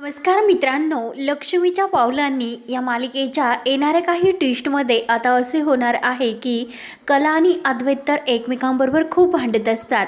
नमस्कार मित्रांनो लक्ष्मीच्या पावलांनी या मालिकेच्या येणाऱ्या काही ट्विस्टमध्ये आता असे होणार आहे की कला आणि अद्वैत तर एकमेकांबरोबर खूप भांडत असतात.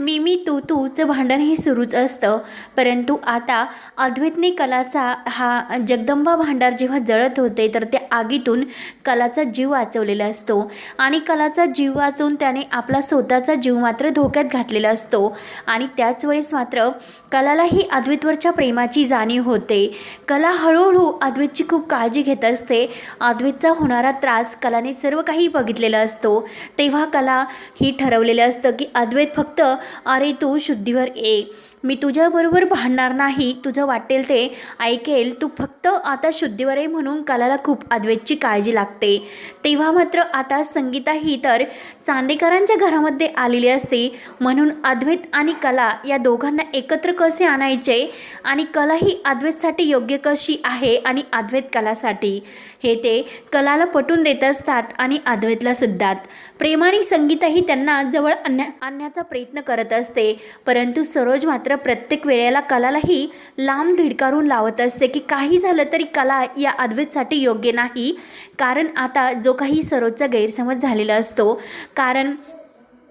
मी मी तू तूचं भांडण हे सुरूच असतं. परंतु आता अद्वैतने कलाचा हा जगदंबा भांडार जेव्हा जळत होते तर त्या आगीतून कलाचा जीव वाचवलेला असतो. आणि कलाचा जीव वाचवून त्याने आपला स्वतःचा जीव मात्र धोक्यात घातलेला असतो. आणि त्याच वेळेस मात्र कलालाही अद्वैतवरच्या प्रेमाची जाण हानी होते. कला हळूहळू अद्वैतची खूप काळजी घेत असते. अद्वैतचा होणारा त्रास कलाने सर्व काही बघितलेला असतो. तेव्हा कला ही ठरवलेलं असतं की अद्वैत फक्त अरे तू शुद्धीवर ये. मी तुझ्याबरोबर भांडणार नाही तुझं वाटेल ते ऐकेल. तू फक्त आता शुद्धीवर आहे म्हणून कलाला खूप अद्वैतची काळजी लागते. तेव्हा मात्र आता संगीता ही तर चांदेकरांच्या घरामध्ये आलेली असते. म्हणून अद्वैत आणि कला या दोघांना एकत्र कसे आणायचे आणि कला ही अद्वैतसाठी योग्य कशी आहे आणि अद्वैत कलासाठी? हे ते कलाला पटवून देत असतात आणि अद्वैतला सुद्धा प्रेमाने संगीता ही त्यांना जवळ आणण्या आणण्याचा प्रयत्न करत असते. परंतु सरोज मात्र प्रत्येक वेळेला कलालाही लांब धिडकारून लावत असते की काही झालं तरी कला या अद्वैतसाठी योग्य नाही. कारण आता जो काही सरोजचा गैरसमज झालेला असतो कारण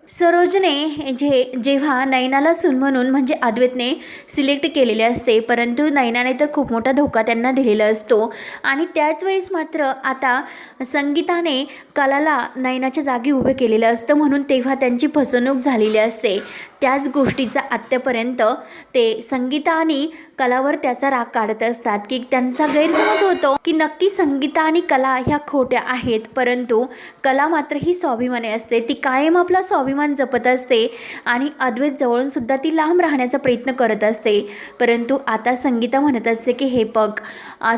सरोजने जे जेव्हा नयनाला सून म्हणून म्हणजे अद्वैतने सिलेक्ट केलेले असते परंतु नैनाने तर खूप मोठा धोका त्यांना दिलेला असतो. आणि त्याच वेळेस मात्र आता संगीताने कलाला नयनाच्या जागी उभे केलेलं असतं म्हणून तेव्हा त्यांची फसवणूक झालेली असते. त्याच गोष्टीचा आत्तापर्यंत ते संगीता आणि कलावर त्याचा राग काढत असतात. की त्यांचा गैरसमज होतो की नक्की संगीता आणि कला ह्या खोट्या आहेत. परंतु कला मात्र ही स्वाभिमानी असते. ती कायम आपला स्वाभिमान जपत असते आणि अद्वैत जवळून सुद्धा ती लांब राहण्याचा प्रयत्न करत असते. परंतु आता संगीता म्हणत असते की हे पग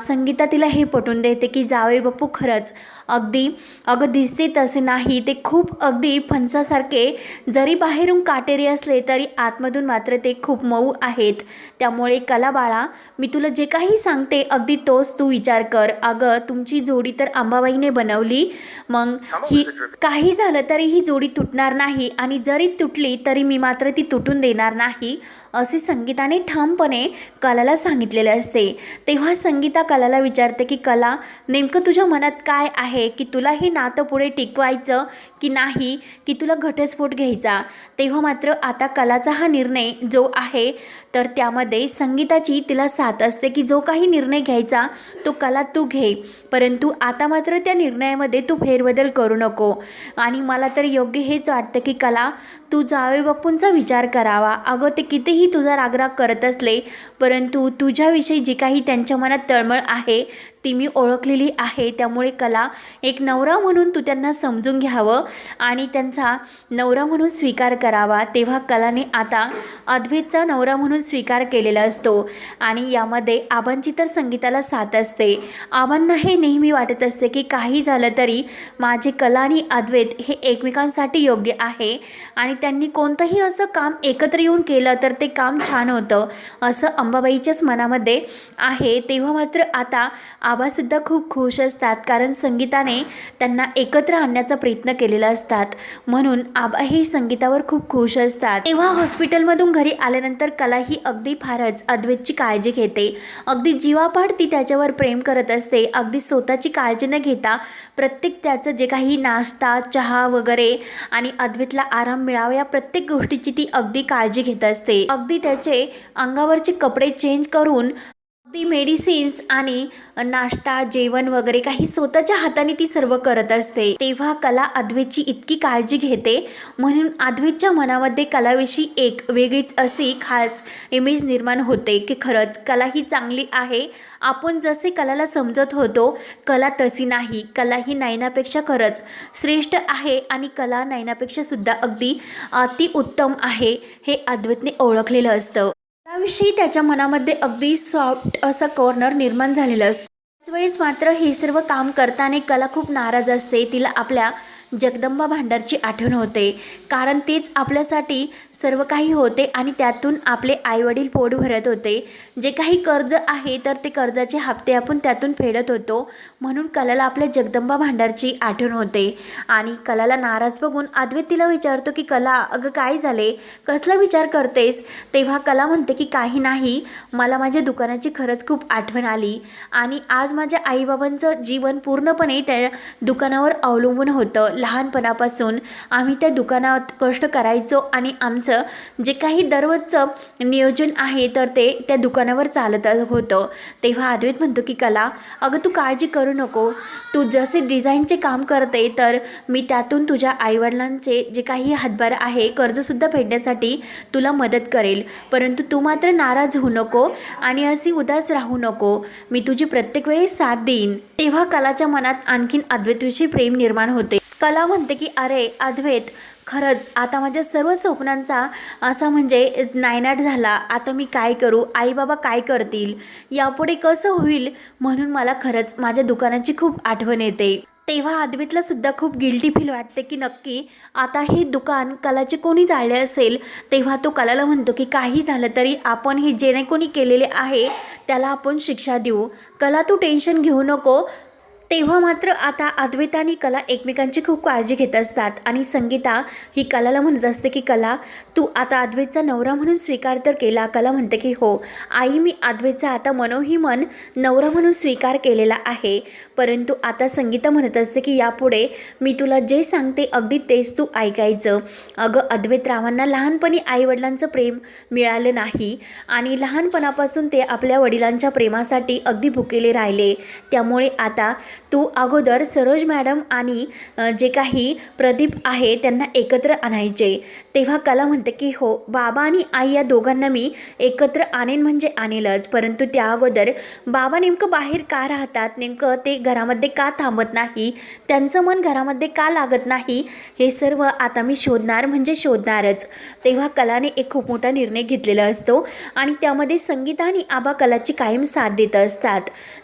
संगीता तिला हे पटवून देते की जावे बापू खरंच अगदी अगं दिसते तसे नाही. ते खूप अगदी फणसासारखे जरी बाहेरून काटेरी असले तरी आतमधून मात्र ते खूप मऊ आहेत. त्यामुळे कला बाळा मी तुला जे काही सांगते अगदी तोच तू विचार कर. अगं तुमची जोडी तर अंबाबाईने बनवली. मग ही काही झालं तरी ही जोडी तुटणार नाही. आणि जरी तुटली तरी मी मात्र ती तुटून देणार नाही. असे संगीताने ठामपणे कलाला सांगितलेले असते. तेव्हा संगीता कलाला विचारते की कला नेमकं तुझ्या मनात काय आहे? की तुला हे नातं पुढे टिकवायचं की नाही की तुला घटस्फोट घ्यायचा तेव्हा मात्र आता कलाचा हा निर्णय जो आहे तर त्यामध्ये संगीताची तिला साथ असते की जो काही निर्णय घ्यायचा तो कला तू घे. परंतु आता मात्र त्या निर्णयामध्ये तू फेरबदल करू नको. आणि मला तर योग्य हेच वाटतं की कला तू जावे बापूंचा विचार करावा. अगं ते कितीही तुझा रागराग करत असले परंतु तुझ्याविषयी जी काही त्यांच्या मनात तळमळ आहे ती मी ओळखलेली आहे. त्यामुळे कला एक नवरा म्हणून तू त्यांना समजून घ्यावं आणि त्यांचा नवरा म्हणून स्वीकार करावा. तेव्हा कलाने आता अद्वैतचा नवरा म्हणून स्वीकार केलेला असतो आणि यामध्ये आबांची तर संगीताला साथ असते. आबांना हे नेहमी वाटत असते की काही झालं तरी माझे कला आणि अद्वैत हे एकमेकांसाठी योग्य आहे आणि त्यांनी कोणतंही असं काम एकत्र येऊन केलं तर ते काम छान होतं असं अंबाबाईच्याच मनामध्ये आहे. तेव्हा मात्र आता आबासुद्धा खूप खुश असतात कारण संगीताने त्यांना एकत्र आणण्याचा प्रयत्न केलेला असतात. म्हणून आबाही संगीतावर खूप खुश असतात. तेव्हा हॉस्पिटलमधून घरी आल्यानंतर कला ही अगदी फारच अद्वैतची काळजी घेते. अगदी जीवापाड ती त्याच्यावर प्रेम करत असते. अगदी स्वतःची काळजी न घेता प्रत्येक त्याचं जे काही नाश्ता चहा वगैरे आणि अद्वैतला आराम मिळावा या प्रत्येक गोष्टीची ती अगदी काळजी घेत असते. अगदी त्याचे अंगावरचे कपडे चेंज करून ती मेडिसिन्स आणि नाश्ता जेवण वगैरे काही स्वतःच्या हाताने ती सर्व करत असते. तेव्हा कला अद्वेची इतकी काळजी घेते म्हणून अद्वेच्या मनामध्ये कलाविषयी एक वेगळीच अशी खास इमेज निर्माण होते की खरंच कला ही चांगली आहे. आपण जसे कलाला समजत होतो कला तशी नाही. कला ही नयनापेक्षा खरंच श्रेष्ठ आहे आणि कला नयनापेक्षा सुद्धा अगदी अति उत्तम आहे हे अद्वैतने ओळखलेलं असतं. त्याविषयी त्याच्या मनामध्ये अगदी सॉफ्ट असं कॉर्नर निर्माण झालेलं असतं. त्याच वेळेस मात्र हे सर्व काम करताना कला खूप नाराज असते. तिला आपल्या जगदंबा भांडारची आठवण होते. कारण तेच आपल्यासाठी सर्व काही होते आणि त्यातून आपले आईवडील पोट भरत होते. जे काही कर्ज आहे तर ते कर्जाचे हप्ते आपण त्यातून फेडत होतो. म्हणून कलाला आपल्या जगदंबा भांडारची आठवण होते. आणि कलाला नाराज बघून अद्वैत तिला विचारतो की कला अगं काय झाले? कसला विचार करतेस? तेव्हा कला म्हणते की काही नाही. मला माझ्या दुकानाची खरंच खूप आठवण आली. आणि आज माझ्या आईबाबांचं जीवन पूर्णपणे त्या दुकानावर अवलंबून होतं. लहानपणापासून आम्ही त्या दुकानात कष्ट करायचो आणि आमचं जे काही दररोजचं नियोजन आहे तर ते त्या दुकानावर चालत होतं. तेव्हा अद्वैत म्हणतो की कला अगं तू काळजी करू नको. तू जसे डिझाईनचे काम करते तर मी त्यातून तुझ्या आईवडिलांचे जे काही हातभार आहे कर्जसुद्धा फेडण्यासाठी तुला मदत करेल. परंतु तू मात्र नाराज होऊ नको आणि अशी उदास राहू नको. मी तुझी प्रत्येक वेळी साथ देईन. तेव्हा कलाच्या मनात आणखीन अद्वैतविषयी प्रेम निर्माण होते. कला म्हणते की अरे अद्वैत खरंच आता माझ्या सर्व स्वप्नांचा असा म्हणजे नायनाट झाला. आता मी काय करू? आई बाबा काय करतील? यापुढे कसं होईल? म्हणून मला खरंच माझ्या दुकानाची खूप आठवण येते. तेव्हा आदवीतला सुद्धा खूप गिल्टी फील वाटते की नक्की आता हे दुकान कलाचे कोणी जाळले असेल? तेव्हा तो कलाला म्हणतो की काही झालं तरी आपण हे जेणे कोणी केलेले आहे त्याला आपण शिक्षा देऊ. कला तू टेन्शन घेऊ नको. तेव्हा मात्र आता अद्वैता आणि कला एकमेकांची खूप काळजी घेत असतात. आणि संगीता ही कलाला म्हणत असते की कला तू आता अद्वैतचा नवरा म्हणून स्वीकार तर केला कला म्हणते की हो आई मी अद्वैतचा आता मनोही मन नवरा म्हणून स्वीकार केलेला आहे. परंतु आता संगीता म्हणत असते की यापुढे मी तुला जे सांगते अगदी तेच तू ऐकायचं. अगं अद्वैत रावांना लहानपणी आईवडिलांचं प्रेम मिळालं नाही. आणि लहानपणापासून ते आपल्या वडिलांच्या प्रेमासाठी अगदी भुकेले राहिले. त्यामुळे आता तू अगोदर सरोज मॅडम आणि जे काही प्रदीप आहे त्यांना एकत्र आणायचे. तेव्हा कला म्हणते की हो बाबा आणि आई या दोघांना मी एकत्र आणेन म्हणजे आणेलच. परंतु त्या अगोदर बाबा नेमकं बाहेर का राहतात? नेमकं ते घरामध्ये का थांबत नाही? त्यांचं मन घरामध्ये का लागत नाही? हे सर्व आता मी शोधणार म्हणजे शोधणारच. तेव्हा कलाने एक खूप मोठा निर्णय घेतलेला असतो आणि त्यामध्ये संगीता आणि आबा कलाची कायम साथ देत असतात.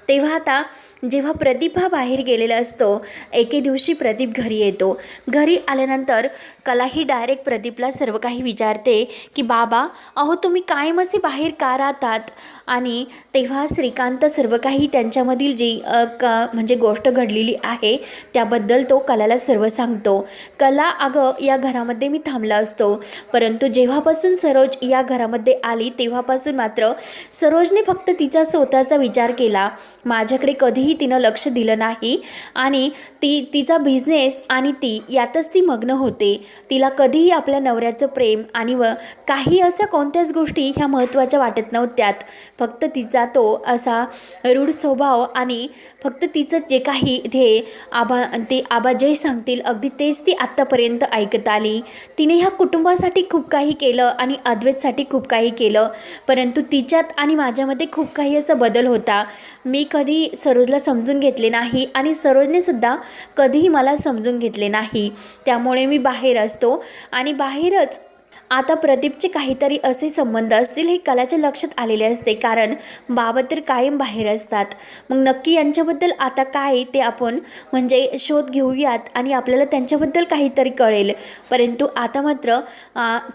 तेव्हा आता जेव्हा प्रदीप हा बाहेर गेलेला असतो एके दिवशी प्रदीप घरी येतो. घरी आल्यानंतर कला ही डायरेक्ट प्रदीपला सर्व काही विचारते की बाबा अहो तुम्ही कायम असे बाहेर का राहतात? आणि तेव्हा श्रीकांत सर्व काही त्यांच्यामधील जी का म्हणजे गोष्ट घडलेली आहे त्याबद्दल तो कलाला सर्व सांगतो. कला अगं या घरामध्ये मी थांबला असतो. परंतु जेव्हापासून सरोज या घरामध्ये आली तेव्हापासून मात्र सरोजने फक्त तिचा स्वतःचा विचार केला. माझ्याकडे कधीही तिनं लक्ष दिलं नाही आणि ती तिचा बिझनेस आणि ती यातच ती मग्न होते. तिला कधीही आपल्या नवऱ्याचं प्रेम आणि व काही अशा कोणत्याच गोष्टी ह्या महत्त्वाच्या वाटत नव्हत्यात. फक्त तिचा तो असा रूढ स्वभाव आणि फक्त तिचं जे काही ते आबा ते आबा जे सांगतील अगदी तेच ती आत्तापर्यंत ऐकत आली. तिने ह्या कुटुंबासाठी खूप काही केलं आणि अद्वैतसाठी खूप काही केलं परंतु तिच्यात आणि माझ्यामध्ये खूप काही असा बदल होता. मी कधी सरोजला समजून घेतले नाही आणि सरोजनेसुद्धा कधीही मला समजून घेतले नाही. त्यामुळे मी बाहेर असतो आणि बाहेरच आता प्रदीपचे काहीतरी असे संबंध असतील हे कलाच्या लक्षात आलेले असते कारण बाबा तर कायम बाहेर असतात. मग नक्की यांच्याबद्दल आता काय ते आपण म्हणजे शोध घेऊयात आणि आपल्याला त्यांच्याबद्दल काहीतरी कळेल. परंतु आता मात्र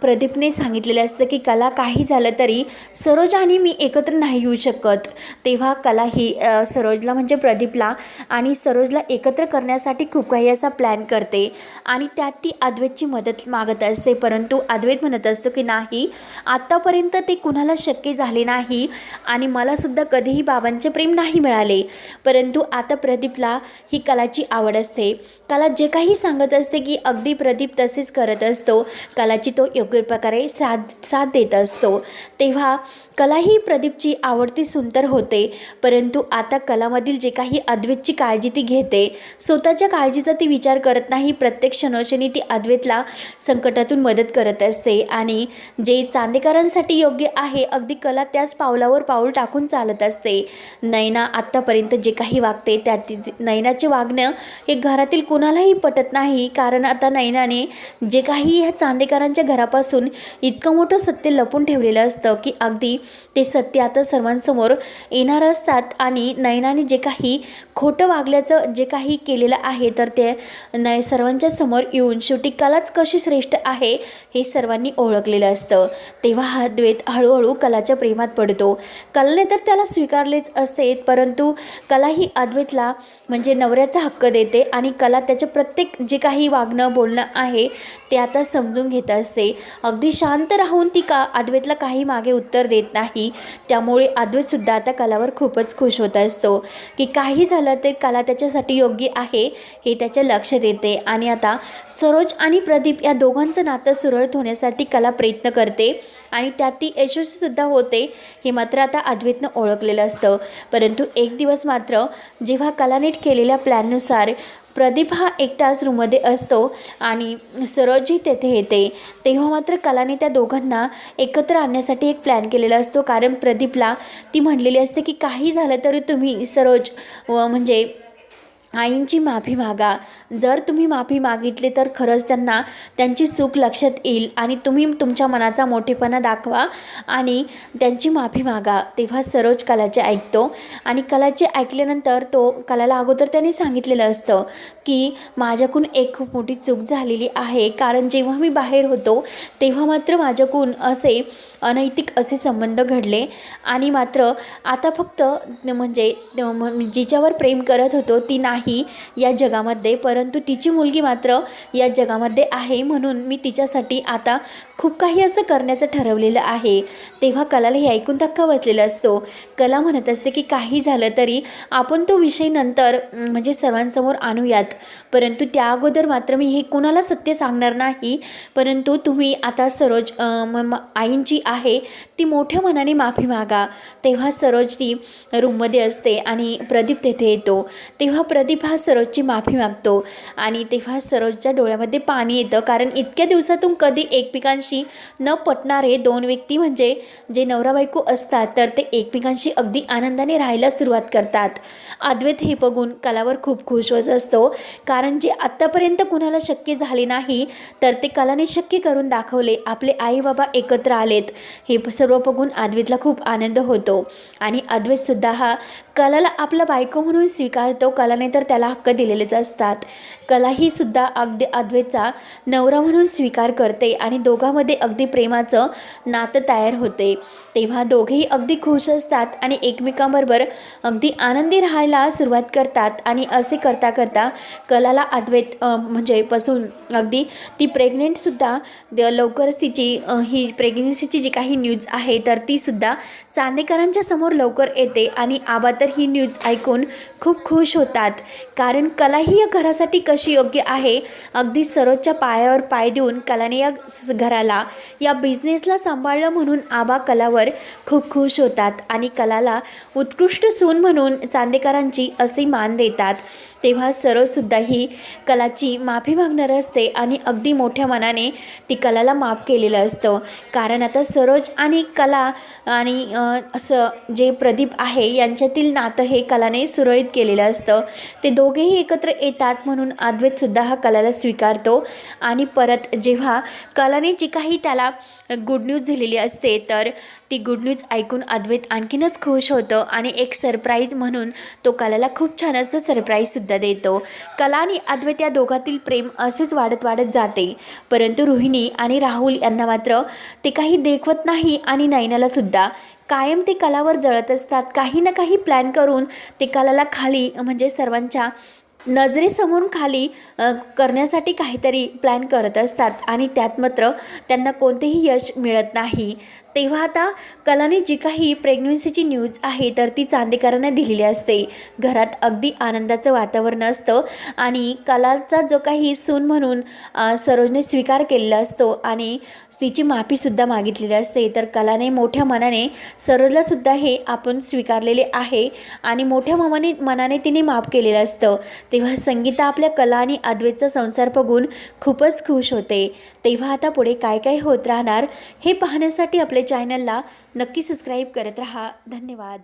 प्रदीपने सांगितलेलं असतं की कला काही झालं तरी सरोज आणि मी एकत्र नाही येऊ शकत. तेव्हा कला ही सरोजला म्हणजे प्रदीपला आणि सरोजला एकत्र करण्यासाठी खूप काही असा प्लॅन करते आणि त्यात ती अद्वैतची मदत मागत असते. परंतु अद्वैत म्हणत असतो की नाही आत्तापर्यंत ते कुणाला शक्य झाले नाही आणि मला सुद्धा कधीही बाबांचे प्रेम नाही मिळाले. परंतु आता प्रदीपला ही कलाची आवड असते. कला जे काही सांगत असते की अगदी प्रदीप तसेच करत असतो. कलाची तो योग्य प्रकारे साथ साथ देत असतो. तेव्हा कला ही प्रदीपची आवडती सुंदर होते. परंतु आता कलामधील जे काही अद्वैतची काळजी ती घेते. स्वतःच्या काळजीचा ती विचार करत नाही. प्रत्येक क्षणोक्षणी ती अद्वैतला संकटातून मदत करत असते. असते आणि जे चांदेकरांसाठी योग्य आहे अगदी कला त्याच पावलावर पाऊल टाकून चालत असते. नैना आत्तापर्यंत जे काही वागते त्यात नैनाचे वागणं हे घरातील कुणालाही पटत नाही. कारण आता नैनाने जे काही ह्या चांदेकरांच्या घरापासून इतकं मोठं सत्य लपून ठेवलेलं असतं की अगदी ते सत्य आता सर्वांसमोर येणार असतात आणि नैनाने जे काही खोटं वागल्याचं जे काही केलेलं आहे तर ते नय सर्वांच्या समोर येऊन शेवटी कलाच कशी श्रेष्ठ आहे हे सर्वांनी ओळखलेलं असतं. तेव्हा हा द्वेत हळूहळू कलाच्या प्रेमात पडतो. कलाने तर त्याला स्वीकारलेच असते परंतु कला ही अद्वैतला म्हणजे नवऱ्याचा हक्क देते आणि कला त्याचे प्रत्येक जे काही वागणं बोलणं आहे ते आता समजून घेत असते. अगदी शांत राहून ती का अद्वैतला काही मागे उत्तर देत नाही. त्यामुळे अद्वैतसुद्धा आता कलावर खूपच खुश होत असतो. की काही झालं ते कला त्याच्यासाठी योग्य आहे हे त्याच्या लक्षात येते. आणि आता सरोज आणि प्रदीप या दोघांचं नातं सुरळीत होण्यासाठी कला प्रयत्न करते आणि त्यात ती यशस्वीसुद्धा होते हे मात्र आता अद्वैतनं ओळखलेलं असतं. परंतु एक दिवस मात्र जेव्हा कलानेट केलेल्या प्लॅननुसार प्रदीप हा एकटाच रूममध्ये असतो आणि सरोजही तेथे येते तेव्हा मात्र कलाने त्या दोघांना एकत्र आणण्यासाठी एक प्लॅन केलेला असतो. कारण प्रदीपला ती म्हणलेली असते की काही झालं तरी तुम्ही सरोज व म्हणजे आईंची माफी मागा जर तुम्ही माफी मागितली तर खरंच त्यांना त्यांची चूक लक्षात येईल आणि तुम्ही तुमच्या मनाचा मोठेपणा दाखवा आणि त्यांची माफी मागा. तेव्हा सरोज कलाचे ऐकतो. आणि कलाचे ऐकल्यानंतर तो कलाला अगोदर त्याने सांगितलेलं असतं की माझ्याकडून एक खूप मोठी चूक झालेली आहे. कारण जेव्हा मी बाहेर होतो तेव्हा मात्र माझ्याकडून असे अनैतिक असे संबंध घडले. आणि मात्र आता फक्त म्हणजे, म्हणजे जिच्यावर प्रेम करत होतो ती नाही या जगामध्ये. परत परंतु तिची मुलगी मात्र या जगामध्ये आहे म्हणून मी तिच्यासाठी आता खूप काही असं करण्याचं ठरवलेलं आहे. तेव्हा कलाला हे ऐकून धक्का बसलेला असतो. कला म्हणत असते की काही झालं तरी आपण तो विषय नंतर म्हणजे सर्वांसमोर आणूयात. परंतु त्या अगोदर मात्र मी हे कुणाला सत्य सांगणार नाही. परंतु तुम्ही आता सरोज म- आईंची आहे ती मोठ्या मनाने माफी मागा. तेव्हा सरोज ती रूममध्ये असते आणि प्रदीप तेथे येतो. तेव्हा प्रदीप हा सरोजची माफी मागतो. आणि तेव्हा सरोजच्या डोळ्यामध्ये पाणी येतं. कारण इतक्या दिवसातून कधी एकमेकांशी न पटणारे दोन व्यक्ती म्हणजे जे नवरा बायको असतात तर ते एकमेकांशी अगदी आनंदाने राहायला सुरुवात करतात. अद्वैत हे बघून कलावर खूप खुश होत असतो. कारण जे आत्तापर्यंत कुणाला शक्य झाले नाही तर ते कलाने शक्य करून दाखवले. आपले आई बाबा एकत्र आलेत. हे सर्व बघून अद्वैतला खूप आनंद होतो. आणि अद्वैतसुद्धा हा कलाला आपला बायको म्हणून स्वीकारतो. कलाने तर त्याला हक्क दिलेलेच असतात. कला ही सुद्धा अगदी अद्वैतचा नवरा म्हणून स्वीकार करते आणि दोघांमध्ये अगदी प्रेमाचं नातं तयार होते. तेव्हा दोघेही अगदी खुश असतात आणि एकमेकांबरोबर अगदी आनंदी राहायला सुरुवात करतात आणि असे करता करता कलाला अद्वैत म्हणजे पासून अगदी ती प्रेग्नेंटसुद्धा द- लवकरच तिची ही प्रेग्नेन्सीची जी काही न्यूज आहे तर तीसुद्धा चांदेकरांच्या समोर लवकर येते आणि आबा तर ही न्यूज ऐकून खूप खुश होतात. कारण कला ही या घरासाठी कशी योग्य आहे अगदी सरोजच्या पायावर पाय देऊन कलाने या घराला या बिझनेसला सांभाळलं म्हणून आबा कलावर खूप खुश होतात आणि कलाला उत्कृष्ट सून म्हणून चांदेकरांची असे मान देतात. तेव्हा सरोजसुद्धा ही कलाची माफी मागणार असते आणि अगदी मोठ्या मनाने ती कलाला माफ केलेलं असतं. कारण आता सरोज आणि कला आणि असं जे प्रदीप आहे यांच्यातील नातं हे कलाने सुरळीत केलेलं असतं. ते दोघेही एकत्र येतात म्हणून अद्वैतसुद्धा हा कलाला स्वीकारतो. आणि परत जेव्हा कलाने जी काही त्याला गुड न्यूज दिलेली असते तर ती गुड न्यूज ऐकून अद्वैत आणखीनच खुश होतं आणि एक सरप्राईज म्हणून तो कलाला खूप छान असं सरप्राईजसुद्धा देतो. कला आणि अद्वैत या दोघातील प्रेम असेच वाढत वाढत जाते. परंतु रोहिणी आणि राहुल यांना मात्र ते काही देखवत नाही आणि नयनालासुद्धा कायम ते कलावर जळत असतात. काही ना काही प्लॅन करून ते कलाला खाली म्हणजे सर्वांच्या नजरेसमोरून खाली करण्यासाठी काहीतरी प्लॅन करत असतात आणि त्यात मात्र त्यांना कोणतेही यश मिळत नाही. तेव्हा आता कलाने जी काही प्रेग्नन्सीची न्यूज आहे तर ती चांदेकरांना दिलेली असते. घरात अगदी आनंदाचं वातावरण असतं आणि कलाचा जो काही सून म्हणून सरोजने स्वीकार केलेला असतो आणि तिची माफीसुद्धा मागितलेली असते तर कलाने मोठ्या मनाने सरोजलासुद्धा हे आपण स्वीकारलेले आहे आणि मोठ्या मनाने मनाने तिने माफ केलेलं असतं. तेव्हा संगीता आपल्या कला आणि अद्वैतचा संसार बघून खूपच खुश होते. तेव्हा आता पुढे काय काय होत राहणार हे पाहण्यासाठी आपल्या चॅनलला नक्की सबस्क्राईब करत राहा. धन्यवाद.